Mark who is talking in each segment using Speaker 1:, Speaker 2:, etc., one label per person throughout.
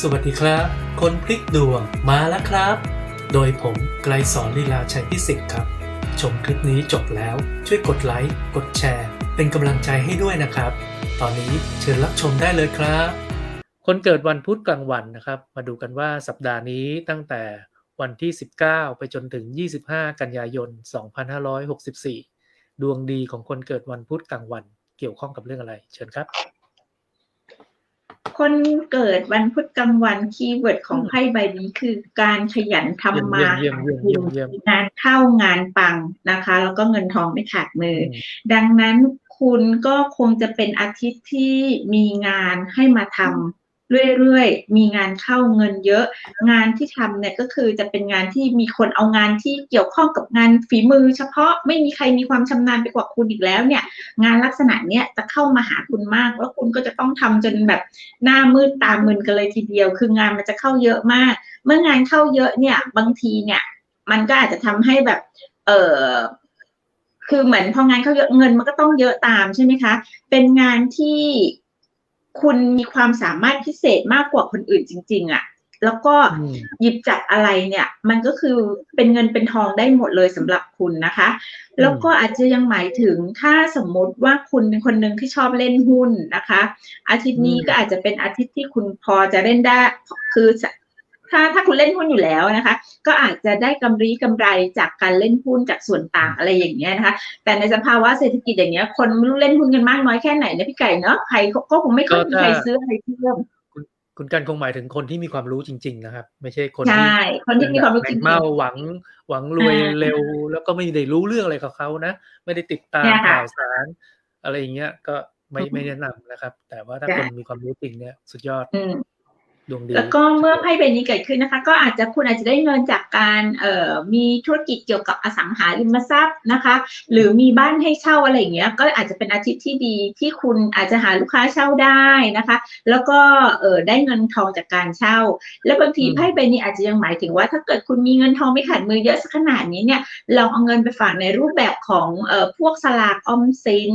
Speaker 1: สวัสดีครับ คนพลิกดวงมาแล้วครับ โดยผมไกลสอนลีลาชัยพิสิทธิ์ครับ ชมคลิปนี้จบแล้วช่วยกดไลค์ กดแชร์ เป็นกำลังใจให้ด้วยนะครับ ตอนนี้เชิญรับชมได้เลยครับ คนเกิดวันพุธกลางวันนะครับ มาดูกันว่าสัปดาห์นี้ตั้งแต่วันที่ 19 ไปจนถึง 25 กันยายน 2564 ดวงดีของคนเกิดวันพุธกลางวันเกี่ยวข้องกับเรื่องอะไร เชิญครับ
Speaker 2: คนเกิดวันพุธกลางวันคีย์เวิร์ดของไพ่ใบนี้คือการขยันทำมา
Speaker 1: เยี่ยมเยี่ยมเยี่ยมเยี่ยม
Speaker 2: งานเข้างานปังนะคะ แล้วก็เงินทองไม่ขาดมืออดังนั้นคุณก็คงจะเป็นอาทิตย์ที่มีงานให้มาทำ เรื่อยๆ มีงานเข้าเงินเยอะ งานที่ทำเนี่ยก็คือจะเป็นงานที่มีคนเอางานที่เกี่ยวข้องกับงานฝีมือ เฉพาะไม่มีใครมีความชำนาญไปกว่าคุณอีกแล้วเนี่ย งานลักษณะเนี้ยจะเข้ามาหาคุณมาก แล้วคุณก็จะต้องทำจนแบบหน้ามืดตามึนกันเลยทีเดียว คืองานมันจะเข้าเยอะมาก เมื่องานเข้าเยอะเนี่ยบางทีเนี่ย มันก็อาจจะทำให้แบบ เออคือเหมือนพองานเข้าเยอะเงินมันก็ต้องเยอะตามใช่ไหมคะ เป็นงานที่ คุณมีความสามารถพิเศษมากกว่าคนอื่นจริง ๆอะ่ะแล้วก็
Speaker 1: อืม
Speaker 2: หยิบจับอะไรเนี่ย มันก็คือเป็นเงินเป็นทองได้หมดเลยสำหรับคุณนะคะ แล้วก็อาจจะยังหมายถึงถ้าสมมติว่าคุณเป็นคนหนึ่งที่ชอบเล่นหุ้นนะคะ อาทิตย์นี้
Speaker 1: อืม
Speaker 2: ก็อาจจะเป็นอาทิตย์ที่คุณพอจะเล่นได้คือ ถ้าถ้าคุณเล่นหุ้นอยู่แล้วนะคะ ก็อาจจะได้กำไรกำไรจากการเล่นหุ้นจากส่วนต่างอะไรอย่างเงี้ยนะคะ แต่ในสภาวะเศรษฐกิจอย่างเงี้ย คนไม่รู้เล่นหุ้นกันมากน้อยแค่ไหนเนี่ยพี่ไก่เนาะใครก็ก็คงไม่ค่อยมีใครซื้ออะไรเพิ่ม
Speaker 1: คุณกันคงหมายถึงคนที่มีความรู้จริง ๆ นะครับ ไม่ใช่คน
Speaker 2: ใช่
Speaker 1: ที่
Speaker 2: คนที่มีความรู้จริง
Speaker 1: แบ่งเมาหวังหวังรวย
Speaker 2: อ่า
Speaker 1: เร็ว แล้วก็ไม่ได้รู้เรื่องอะไรกับเขานะ ไม่ได้ติดตาม
Speaker 2: เนี่ยค่ะ
Speaker 1: ข่าวสาร อะไรอย่างเงี้ยก็ไม่
Speaker 2: อืม
Speaker 1: ไม่แนะนำนะครับ แต่ว่าถ้า
Speaker 2: ใช่
Speaker 1: คนมีความรู้จริงเนี่ยสุดยอด
Speaker 2: อืม
Speaker 1: ดวงดี
Speaker 2: แล้วก็เมื่อไพ่ใบนี้เกิดขึ้นนะคะ ก็อาจจะคุณอาจจะได้เงินจากการเอ่อมีธุรกิจเกี่ยวกับอสังหาริมทรัพย์นะคะ หรือมีบ้านให้เช่าอะไรอย่างเงี้ยก็อาจจะเป็นอาทิตย์ที่ดีที่คุณอาจจะหาลูกค้าเช่าได้นะคะ แล้วก็เออได้เงินทองจากการเช่า แล้วบางทีไพ่ใบนี้อาจจะยังหมายถึงว่า ถ้าเกิดคุณมีเงินทองไม่ขาดมือเยอะสักขนาดนี้เนี่ยลองเอาเงินไปฝากในรูปแบบของเอ่อพวกสลากออมสิน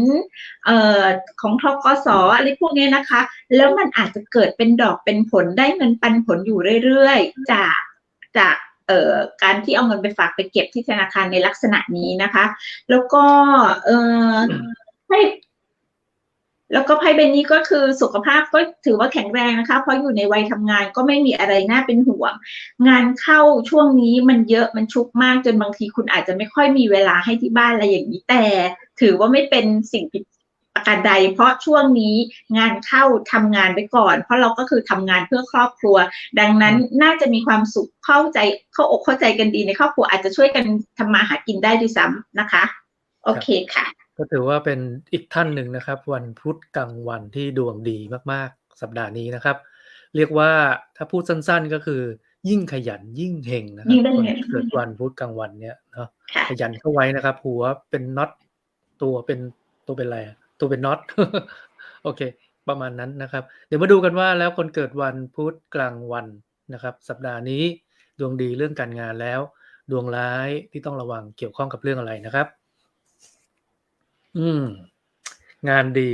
Speaker 2: เอ่อของทกสอะไรพวกนี้นะคะ แล้วมันอาจจะเกิดเป็นดอกเป็นผลไได้เงินปันผลอยู่เรื่อยๆ จากจากเอ่อการที่เอาเงินไปฝากไปเก็บที่ธนาคารในลักษณะนี้นะคะ แล้วก็เอ่อให้แล้วก็ไพ่ใบนี้ก็คือสุขภาพก็ถือว่าแข็งแรงนะคะ เพราะอยู่ในวัยทำงานก็ไม่มีอะไรน่าเป็นห่วง งานเข้าช่วงนี้มันเยอะมันชุกมากจนบางทีคุณอาจจะไม่ค่อยมีเวลาให้ที่บ้านอะไรอย่างนี้แต่ ถือว่าไม่เป็นสิ่งผิด ประการใด เพราะช่วงนี้งานเข้าทำงานไปก่อน เพราะเราก็คือทำงานเพื่อครอบครัว ดังนั้นน่าจะมีความสุขเข้าใจเข้าอกเข้าใจกันดีในครอบครัวอาจจะช่วยกันทำมาหากินได้ด้วยซ้ำนะคะ โอเคค่ะ
Speaker 1: ก็ถือว่าเป็นอีกท่านหนึ่งนะครับ วันพุธกลางวันที่ดวงดีมากๆ สัปดาห์นี้นะครับ เรียกว่าถ้าพูดสั้นๆก็คือ ยิ่งขยันยิ่งเฮงนะครั
Speaker 2: ยิ่
Speaker 1: บ
Speaker 2: งได้
Speaker 1: คน
Speaker 2: เงิน
Speaker 1: เกิดวันพุธกลางวันเนี่ยเนาะ
Speaker 2: ค่ะ
Speaker 1: ขยันเข้าไว้นะครับหัวเป็นน็อตตัวเป็นตัวเป็นอะไรอะ ตัวเป็นน็อตโอเค ประมาณนั้นนะครับ เดี๋ยวมาดูกันว่าแล้วคนเกิดวันพุธกลางวันนะครับ สัปดาห์นี้ดวงดีเรื่องการงานแล้ว ดวงร้ายที่ต้องระวังเกี่ยวข้องกับเรื่องอะไรนะครับ อืม งานดี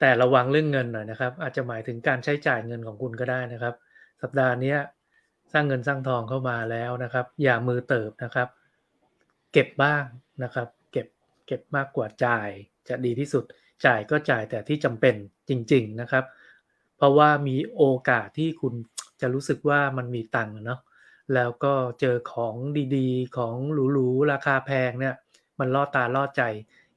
Speaker 1: แต่ระวังเรื่องเงินหน่อยนะครับ อาจจะหมายถึงการใช้จ่ายเงินของคุณก็ได้นะครับ สัปดาห์นี้สร้างเงินสร้างทองเข้ามาแล้วนะครับ อย่ามือเติบนะครับ เก็บบ้างนะครับ เก็บเก็บมากกว่าจ่ายจะดีที่สุด จ่ายก็จ่ายแต่ที่จำเป็นจริง ๆนะครับ เพราะว่ามีโอกาสที่คุณจะรู้สึกว่ามันมีตังค์เนาะแล้วก็เจอของดีๆ ของหรูๆราคาแพงเนี่ย มันล่อตาล่อใจ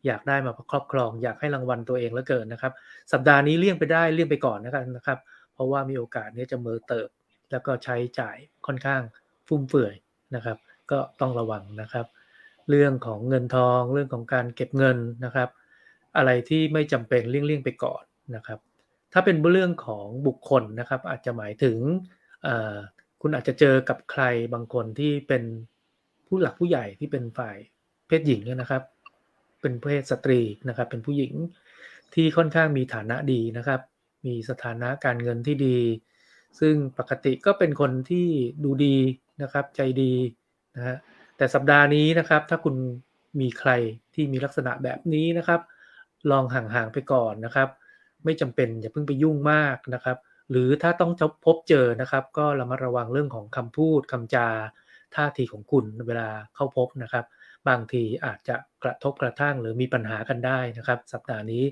Speaker 1: อยากได้มาครอบครอง อยากให้รางวัลตัวเองเหลือเกินนะครับ สัปดาห์นี้เลี่ยงไปได้เลี่ยงไปก่อนนะครับนะครับ เพราะว่ามีโอกาสเนี้จะมือเติบ แล้วก็ใช้จ่ายค่อนข้างฟุ่มเฟือยนะครับ ก็ต้องระวังนะครับ เรื่องของเงินทองเรื่องของการเก็บเงินนะครับ อะไรที่ไม่จำเป็นเลี่ยงๆไปก่อนนะครับ ถ้าเป็นเรื่องของบุคคลนะครับ อาจจะหมายถึงคุณอาจจะเจอกับใครบางคนที่เป็นผู้หลักผู้ใหญ่ที่เป็นฝ่ายเพศหญิงนะครับ เป็นเพศสตรีนะครับ เป็นผู้หญิงที่ค่อนข้างมีฐานะดีนะครับ มีสถานะการเงินที่ดี ซึ่งปกติก็เป็นคนที่ดูดีนะครับ ใจดีนะฮะแต่สัปดาห์นี้นะครับ ถ้าคุณมีใครที่มีลักษณะแบบนี้นะครับ ลองห่างๆไปก่อนนะครับ ไม่จำเป็นอย่าเพิ่งไปยุ่งมากนะครับ หรือถ้าต้องพบเจอนะครับ ก็ระมัดระวังเรื่องของคำพูดคำจาท่าทีของคุณเวลาเข้าพบนะครับ บางทีอาจจะกระทบกระทั่งหรือมีปัญหากันได้นะครับ สัปดาห์นี้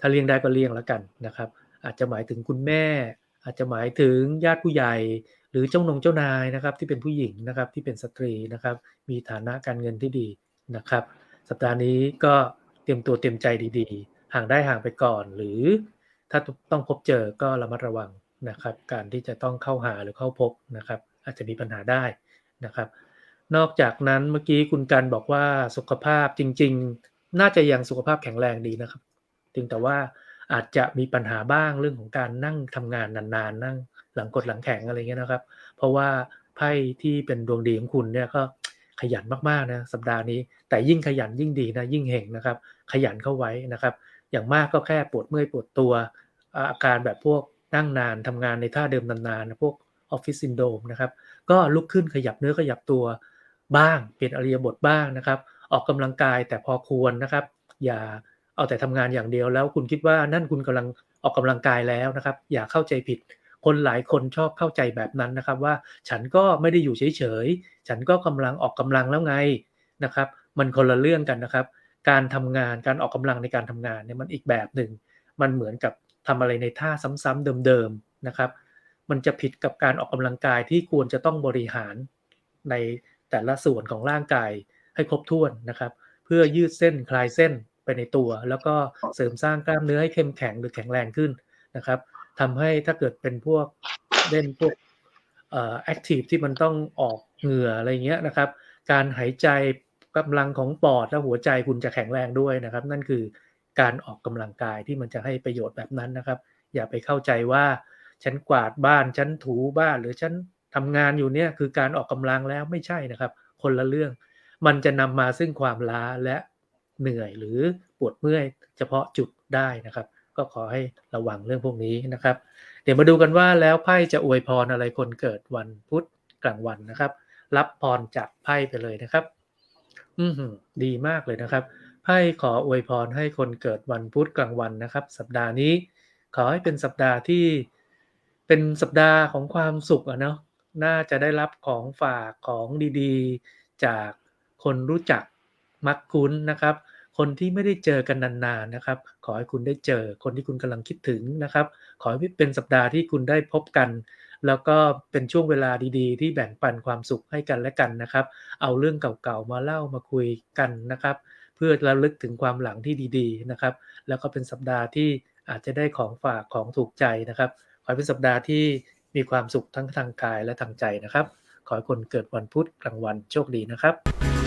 Speaker 1: ถ้าเลี่ยงได้ก็เลี่ยงแล้วกันนะครับ อาจจะหมายถึงคุณแม่ อาจจะหมายถึงญาติผู้ใหญ่ หรือเจ้านงเจ้านายนะครับ ที่เป็นผู้หญิงนะครับที่เป็นสตรีนะครับ มีฐานะการเงินที่ดีนะครับ สัปดาห์นี้ก็ เตรียมตัวเตรียมใจดีๆ ห่างได้ห่างไปก่อน หรือถ้าต้องพบเจอก็ระมัดระวังนะครับ การที่จะต้องเข้าหาหรือเข้าพบนะครับ อาจจะมีปัญหาได้นะครับ นอกจากนั้นเมื่อกี้คุณกันบอกว่าสุขภาพจริง ๆ น่าจะยังสุขภาพแข็งแรงดีนะครับเพียงแต่ว่าอาจจะมีปัญหาบ้างเรื่องของการนั่งทำงานนานๆ นั่งหลังกดหลังแข็งอะไรเงี้ยนะครับ เพราะว่าไพ่ที่เป็นดวงดีของคุณเนี่ยก็ ขยันมากๆนะสัปดาห์นี้ แต่ยิ่งขยันยิ่งดีนะยิ่งเห่งนะครับ ขยันเข้าไว้นะครับ อย่างมากก็แค่ปวดเมื่อยปวดตัว อาการแบบพวกนั่งนานทำงานในท่าเดิมนานๆพวกออฟฟิศซินโดมนะครับ ก็ลุกขึ้นขยับเนื้อขยับตัวบ้างเปลี่ยนอริยบทบ้างนะครับ ออกกำลังกายแต่พอควรนะครับ อย่าเอาแต่ทำงานอย่างเดียวแล้วคุณคิดว่านั่นคุณกำลังออกกำลังกายแล้วนะครับ อย่าเข้าใจผิด คนหลายคนชอบเข้าใจแบบนั้นนะครับว่าฉันก็ไม่ได้อยู่เฉยๆ ฉันก็กำลังออกกำลังแล้วไงนะครับ มันคนละเรื่องกันนะครับ การทำงานการออกกำลังในการทำงานเนี่ยมันอีกแบบหนึ่ง มันเหมือนกับทำอะไรในท่าซ้ำๆเดิมๆนะครับ มันจะผิดกับการออกกำลังกายที่ควรจะต้องบริหารในแต่ละส่วนของร่างกายให้ครบถ้วนนะครับ เพื่อยืดเส้นคลายเส้นไปในตัว แล้วก็เสริมสร้างกล้ามเนื้อให้เข้มแข็งหรือแข็งแรงขึ้นนะครับ ทำให้ถ้าเกิดเป็นพวกเล่นพวกแอคทีฟที่มันต้องออกเหงื่ออะไรเงี้ยนะครับ การหายใจกำลังของปอดและหัวใจคุณจะแข็งแรงด้วยนะครับ นั่นคือการออกกำลังกายที่มันจะให้ประโยชน์แบบนั้นนะครับ อย่าไปเข้าใจว่าฉันกวาดบ้านฉันถูบ้านหรือฉันทำงานอยู่เนี่ยคือการออกกำลังแล้วไม่ใช่นะครับ คนละเรื่อง มันจะนำมาซึ่งความล้าและเหนื่อยหรือปวดเมื่อยเฉพาะจุดได้นะครับ ก็ขอให้ระวังเรื่องพวกนี้นะครับ เดี๋ยวมาดูกันว่าแล้วไพ่จะอวยพรอะไรคนเกิดวันพุธกลางวันนะครับ รับพรจากไพ่ไปเลยนะครับ อืมดีมากเลยนะครับไพ่ขออวยพรให้คนเกิดวันพุธกลางวันนะครับ สัปดาห์นี้ ขอให้เป็นสัปดาห์ที่เป็นสัปดาห์ของความสุขอะเนาะน่าจะได้รับของฝากของดีๆ จากคนรู้จักมักคุ้นนะครับ คนที่ไม่ได้เจอกันนานๆนะครับ ขอให้คุณได้เจอคนที่คุณกำลังคิดถึงนะครับ ขอให้เป็นสัปดาห์ที่คุณได้พบกัน แล้วก็เป็นช่วงเวลาดีๆ ที่แบ่งปันความสุขให้กันและกันนะครับ เอาเรื่องเก่าๆมาเล่ามาคุยกันนะครับ เพื่อระลึกถึงความหลังที่ดีๆนะครับ แล้วก็เป็นสัปดาห์ที่อาจจะได้ของฝากของถูกใจนะครับ ขอให้เป็นสัปดาห์ที่มีความสุขทั้งทางกายและทางใจนะครับ ขอให้คนเกิดวันพุธกลางวันโชคดีนะครับ